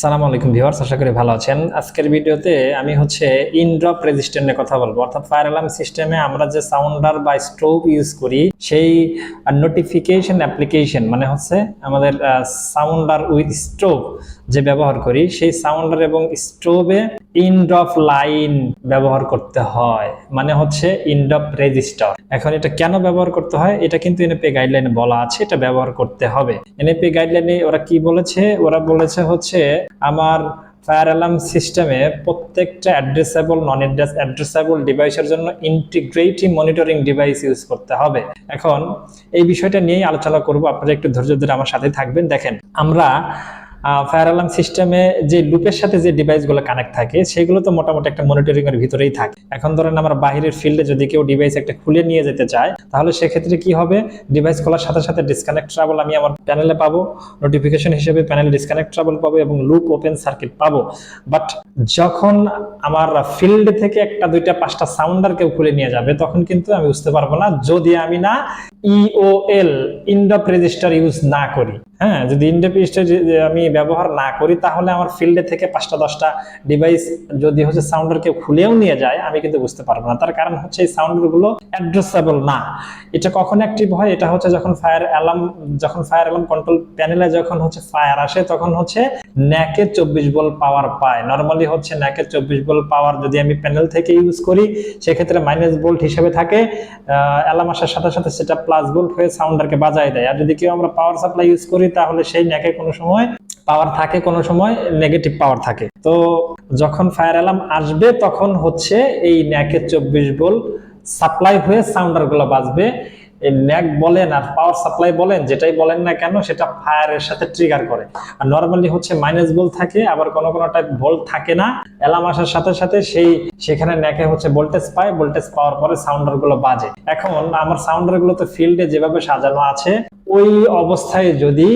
সালাম আলাইকুম ভিউয়ার্স, আশা করি ভালো আছেন। আজকের ভিডিওতে আমি হচ্ছে ইনড্রপ রেজিস্টার নিয়ে কথা বলব। অর্থাৎ ফায়ার অ্যালার্ম সিস্টেমে আমরা যে সাউন্ডার বা স্টোভ ইউজ করি, সেই নোটিফিকেশন অ্যাপ্লিকেশন মানে হচ্ছে আমাদের সাউন্ডার উইথ স্টোভ যে ব্যবহার করি, সেই সাউন্ডার এবং স্টোভে ইনড্রপ লাইন ব্যবহার করতে হয়। মানে হচ্ছে ইনড্রপ রেজিস্টার এখন এটা কেন ব্যবহার করতে হয়? এটা কিন্তু এনএপি গাইডলাইনে বলা আছে, এটা ব্যবহার করতে হবে। এনএপি গাইডলাইনে ওরা কি বলেছে? ওরা বলেছে হচ্ছে আমার ফায়ার অ্যালার্ম সিস্টেমে প্রত্যেকটা অ্যাড্রেসেবল নন অ্যাড্রেস অ্যাড্রেসেবল ডিভাইসের জন্য ইন্টিগ্রেটিভ মনিটরিং ডিভাইস ইউজ করতে হবে। এখন এই বিষয়টা নিয়েই আলোচনা করব। আপনারা একটু ধৈর্য ধরে আমার সাথে থাকবেন। দেখেন, আমরা ফায়ার অ্যালার্ম সিস্টেমে যে লুপের সাথে যে ডিভাইসগুলো কানেক্ট থাকে, সেগুলো তো মোটামুটি একটা মনিটরিং এর ভিতরেই থাকে। এখন ধরেন আমরা বাইরের ফিল্ডে যদি কেউ ডিভাইস একটা খুলে নিয়ে যেতে চায়, তাহলে সেক্ষেত্রে কি হবে? ডিভাইস খোলার সাথে সাথে ডিসকানেক্ট ট্রাবল আমি আমার প্যানেলে পাবো নোটিফিকেশন হিসেবে প্যানেলে ডিসকানেক্ট ট্রাবল পাবো এবং লুপ ওপেন সার্কিট পাবো। বাট যখন আমার ফিল্ড থেকে একটা, দুইটা, পাঁচটা সাউন্ডার কেউ খুলে নিয়ে যাবে, তখন কিন্তু আমি বুঝতে পারব না, যদি আমি না ইওএল ইন্ডপ রেজিস্টার ইউজ না করি। হ্যাঁ যদি ইন্ডপ রেজিস্টার আমি ব্যবহার না করি, তাহলে আমার ফিল্ডে থেকে পাঁচটা, দশটা ডিভাইস যদি হচ্ছে সাউন্ডার কেউ খুলেও নিয়ে যায়, আমি কিন্তু বুঝতে পারব না। তার কারণ হচ্ছে এই সাউন্ডারগুলো অ্যাড্রেসেবল না। এটা কখন অ্যাক্টিভ হয়? এটা হচ্ছে যখন ফায়ার অ্যালার্ম যখন ফায়ার অ্যালার্ম কন্ট্রোল প্যানেলে যখন হচ্ছে ফায়ার আসে, তখন হচ্ছে ন্যাকে চব্বিশ বল পাওয়ার পায়। নর্মালি হচ্ছে ন্যাকে চব্বিশ বল পাওয়ার যদি আমি প্যানেল থেকে ইউজ করি, সেক্ষেত্রে মাইনাস বোল্ট হিসেবে থাকে। অ্যালার্ম আসার সাথে সাথে সেটা প্লাস বোল্ট হয়ে সাউন্ডারকে বাজায় দেয়। আর যদি কেউ আমরা পাওয়ার সাপ্লাই ইউজ করি তাহলে সেই ন্যাকে কোনো সময় পাওয়ার থাকে, কোনো সময় নেগেটিভ পাওয়ার থাকে। তো যখন ফায়ার অ্যালার্ম আসবে, তখন হচ্ছে এই ন্যাকে চব্বিশ বল সাপ্লাই হয়ে সাউন্ডারগুলো বাজবে। এই ন্যাক বলেন আর পাওয়ার সাপ্লাই বলেন, যেটাই বলেন না কেন, সেটা ফায়ারের সাথে ট্রিগার করে। আর নর্মালি হচ্ছে মাইনাস ভোল্ট থাকে, আবার কোনো কোনো টাইপ ভোল্ট থাকে না। অ্যালার্ম আসার সাথে সাথে সেই, সেখানে ন্যাকে হচ্ছে ভোল্টেজ পায় ভোল্টেজ পাওয়ার পরে সাউন্ডারগুলো বাজে। এখন আমার সাউন্ডারগুলো তো ফিল্ডে যেভাবে সাজানো আছে ওই অবস্থায় যদি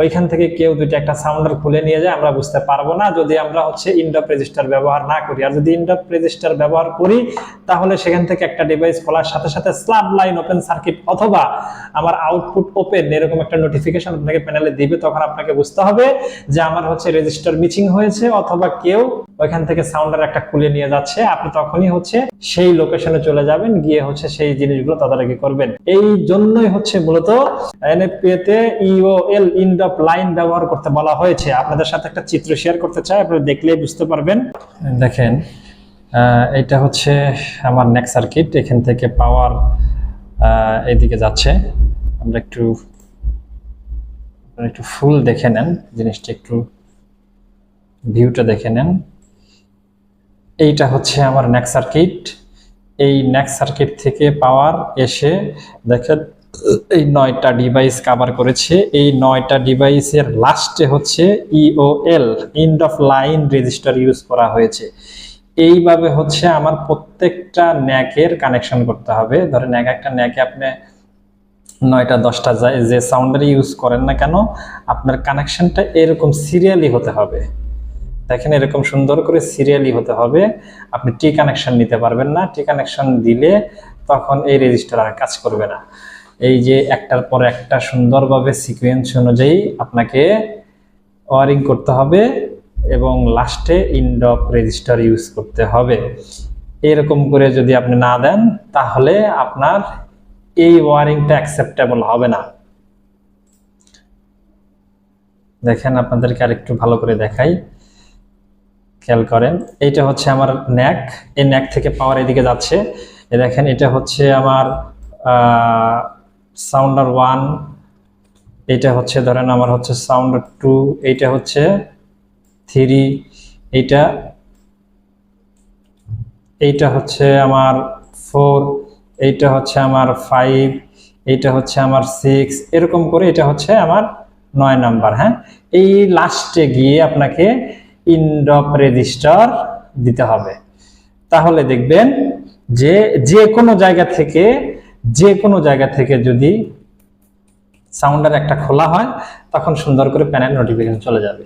ওইখান থেকে কেউ দুইটা একটা সাউন্ডার খুলে নিয়ে যায়, আমরা বুঝতে পারব না। যদি আমরা হচ্ছে ইনডপ রেজিস্টার ব্যবহার না করি, আর যদি ইনডপ রেজিস্টার ব্যবহার করি, তাহলে সেখান থেকে একটা ডিভাইস খোলার সাথে সাথে স্ল্যাব লাইন ওপেন সার্কিট অথবা আমার আউটপুট ওপেন এরকম একটা নোটিফিকেশন আপনাকে প্যানেলে দিবে, তখন আপনাকে বুঝতে হবে যে আমার হচ্ছে রেজিস্টার মিচিং হয়েছে অথবা কেউ ওইখান থেকে সাউন্ডার একটা খুলে নিয়ে যাচ্ছে। আপনি তখনই হচ্ছে সেই লোকেশনে চলে যাবেন, গিয়ে হচ্ছে সেই জিনিসগুলো তদারকি করবেন। এই জন্যই হচ্ছে মূলত এনএফপিতে ইওএল ইনডপ লাইন ব্যবহার করতে বলা হয়েছে। আপনাদের সাথে একটা চিত্র শেয়ার করতে চাই, আপনারা দেখলেই বুঝতে পারবেন। দেখেন এটা হচ্ছে আমার নেক সার্কিট এখান থেকে পাওয়ার এদিকে যাচ্ছে। আমরা একটু একটু ফুল দেখে নেন, জিনিসটা একটু ভিউটা দেখে নেন। এইটা হচ্ছে আমার নেক সার্কিট এই নেক সার্কিট থেকে পাওয়ার এসে দেখেন এই নয়টা ডিভাইস কাভার করেছে। এই নয়টা ডিভাইসের লাস্টে হচ্ছে EOL end of line resistor use করা হয়েছে। এইভাবে হচ্ছে আমার প্রত্যেকটা ন্যাকের কানেকশন করতে হবে। ধরেন এক একটা ন্যাকে আপনি নয়টা, দশটা যায় যে সাউন্ডার ইউজ করেন না কেন, আপনার কানেকশনটা এরকম সিরিয়ালি হতে হবে। দেখেন এরকম সুন্দর করে সিরিয়ালি হতে হবে। আপনি টি কানেকশন নিতে পারবেন না। টি কানেকশন দিলে তখন এই রেজিস্টার আর কাজ করবে না। এই যে একটার পর একটা সুন্দরভাবে সিকোয়েন্স অনুযায়ী আপনাকে ওয়ারিং করতে হবে এবং লাস্টে ইনডপ রেজিস্টার ইউজ করতে হবে। এরকম করে যদি আপনি না দেন, তাহলে আপনার এই ওয়ারিংটা অ্যাকসেপ্টেবল হবে না। দেখেন আপনাদেরকে আরেকটু ভালো করে দেখাই। খেয়াল করেন, এইটা হচ্ছে আমার ন্যাক এই ন্যাক থেকে পাওয়ার এদিকে যাচ্ছে। দেখেন, এটা হচ্ছে আমার সাউন্ডার ওয়ান এইটা হচ্ছে, ধরেন আমার হচ্ছে সাউন্ডার টু এইটা হচ্ছে থ্রি এইটা এইটা হচ্ছে আমার ফোর এইটা হচ্ছে আমার ফাইভ এইটা হচ্ছে আমার সিক্স এরকম করে এটা হচ্ছে আমার নয় নাম্বার হ্যাঁ? এই লাস্টে গিয়ে আপনাকে ইনডপ রেজিস্টার দিতে হবে। তাহলে দেখবেন যে যে কোনো জায়গা থেকে যে কোনো জায়গা থেকে যদি সাউন্ডার একটা খোলা হয়, তখন সুন্দর করে প্যানেল নোটিফিকেশন চলে যাবে।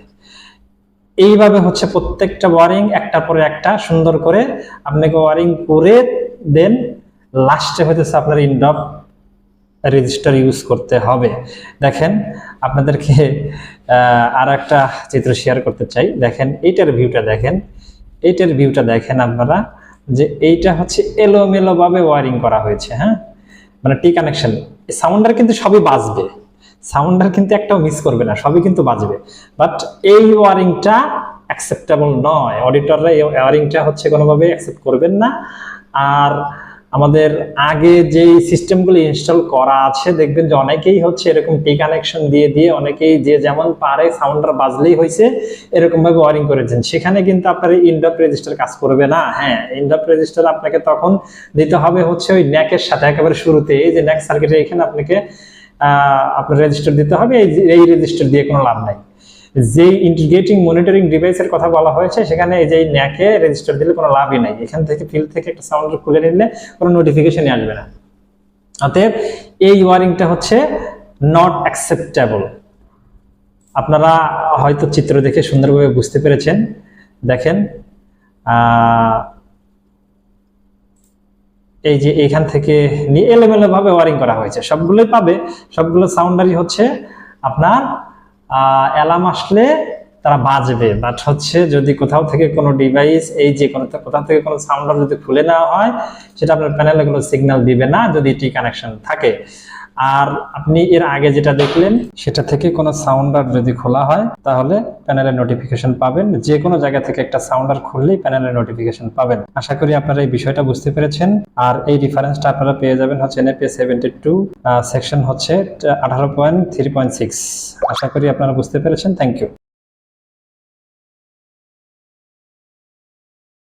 এইভাবে হচ্ছে প্রত্যেকটা ওয়ারিং একটা পরে একটা সুন্দর করে আপনাকে ওয়ারিং করে দেন লাস্টে হইতেছে আপনার ইনডপ রেজিস্টার ইউজ করতে হবে। দেখেন, আপনাদেরকে আর একটা চিত্র শেয়ার করতে চাই। দেখেন, এইটার ভিউটা দেখেন। এইটার ভিউটা দেখেন আপনারা, যে এইটা হচ্ছে এলোমেলোভাবে ওয়ারিং করা হয়েছে হ্যাঁ? মানে টি কানেকশন সাউন্ডার কিন্তু সবই বাজবে। সাউন্ডার কিন্তু একটাও মিস করবে না, সবই কিন্তু বাজবে। বাট এই ওয়ারিংটা অ্যাকসেপ্টেবল নয়। অডিটররা এই ওয়ারিংটা হচ্ছে কোনোভাবে অ্যাকসেপ্ট করবেন না। আর আমাদের আগে যেই সিস্টেমগুলো ইনস্টল করা আছে, দেখবেন যে অনেকেই হচ্ছে এরকম টি কানেকশন দিয়ে দিয়ে অনেকেই যে যেমন পারে সাউন্ডার বাজলেই হয়েছে এরকম ভাবে ওয়ারিং করেছেন সেখানে কিন্তু আপনার ইনডপ রেজিস্টার কাজ করবে না। হ্যাঁ ইনডপ রেজিস্টার আপনাকে তখন দিতে হবে হচ্ছে ওই ন্যাকের সাথে, একেবারে শুরুতে। এই যে ন্যাক সার্কিটে এখানে আপনাকে আপনার রেজিস্টার দিতে হবে, এই রেজিস্টার দিয়ে কোনো লাভ নাই। যে ইন্টিগ্রেটিং মনিটরিং ডিভাইসের কথা বলা হয়েছে, সেখানে এই যে ন্যাকে রেজিস্টার দিলে কোনো লাভই নাই। এখান থেকে ফিল্ড থেকে একটা সাউন্ড খুলে নিলে কোনো নোটিফিকেশনই আসবে না। অতএব এই ওয়ারিংটা হচ্ছে নট অ্যাকসেপ্টেবল আপনারা হয়তো চিত্র দেখে সুন্দরভাবে বুঝতে পেরেছেন। দেখেন এই যে এখান থেকে নিয়ে এলোমেলো ভাবে ওয়ারিং করা হয়েছে। সবগুলোই পাবে, সবগুলো সাউন্ডারই হচ্ছে আপনার অ্যালার্ম আসলে তারা বাজবে বাট হচ্ছে যদি কোথাও থেকে কোনো ডিভাইস এই যে কোনো কোথাও থেকে কোনো সাউন্ডার যদি খুলে নেওয়া হয়, সেটা আপনার প্যানেলে কোনো সিগন্যাল দিবে না যদি টি কানেকশন থাকে। আর আপনি এর আগে যেটা দেখলেন, সেটা থেকে কোনো সাউন্ডার যদি খোলা হয়, তাহলে প্যানেলের নোটিফিকেশন পাবেন। যে কোনো জায়গা থেকে একটা সাউন্ডার খুললেই প্যানেলের নোটিফিকেশন পাবেন। আশা করি আপনারা এই বিষয়টা বুঝতে পেরেছেন। আর এই রেফারেন্সটা আপনারা পেয়ে যাবেন হচ্ছে এনএপি সেভেন্টি টু সেকশন হচ্ছে আঠারো পয়েন্ট থ্রি পয়েন্ট সিক্স আশা করি আপনারা বুঝতে পেরেছেন। Thank you